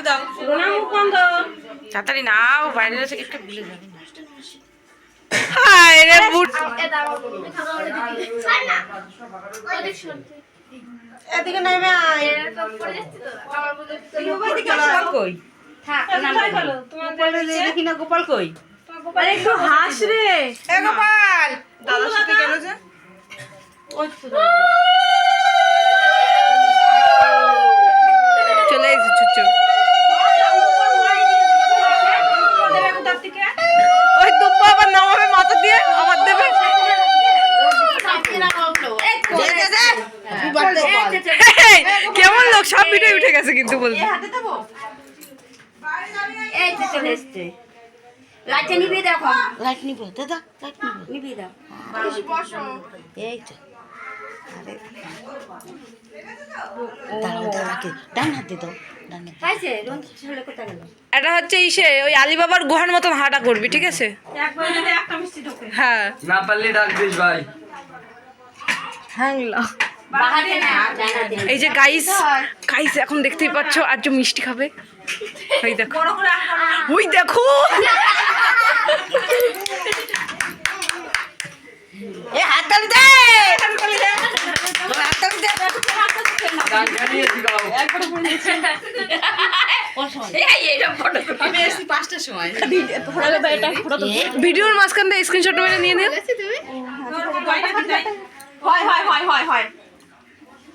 একটু দাও। রোনা মুখ বন্ধ। তাড়াতাড়ি নাও বাইরে একটা ভুলে যাবে। হায় রে বুট। এদিকে নেমে আয়। গোপাল কই? তোমাদের দেখি না গোপাল কই? আরে একটু হাস রে। এ গোপাল! দাদার সাথে গেল যে? গেছে কিন্তু বলতে এই তো চলে এসছে। লাইটটা নিভিয়ে দেখো লাইট নিব দাদা লাইট নিব। নিভিয়ে দাও। এই তো। এটা হচ্ছে ইসে ওই আলিবাবার গুহার মতন হাঁটা করবি ঠিক আছে? হ্যাঁ। না পারলে ডাক দিস ভাই। হ্যাংলা। এই যে গাইস গাইস এখন দেখতেই পাচ্ছ আর যে মিষ্টি খাবে। ওই দেখো। ওই দেখো। এ হাততালি দে। হাততালি ভিডিওর মাঝখান থেকে স্ক্রিনশট মেরে নিয়ে নিও। হয় হয় হয় হয় হয়।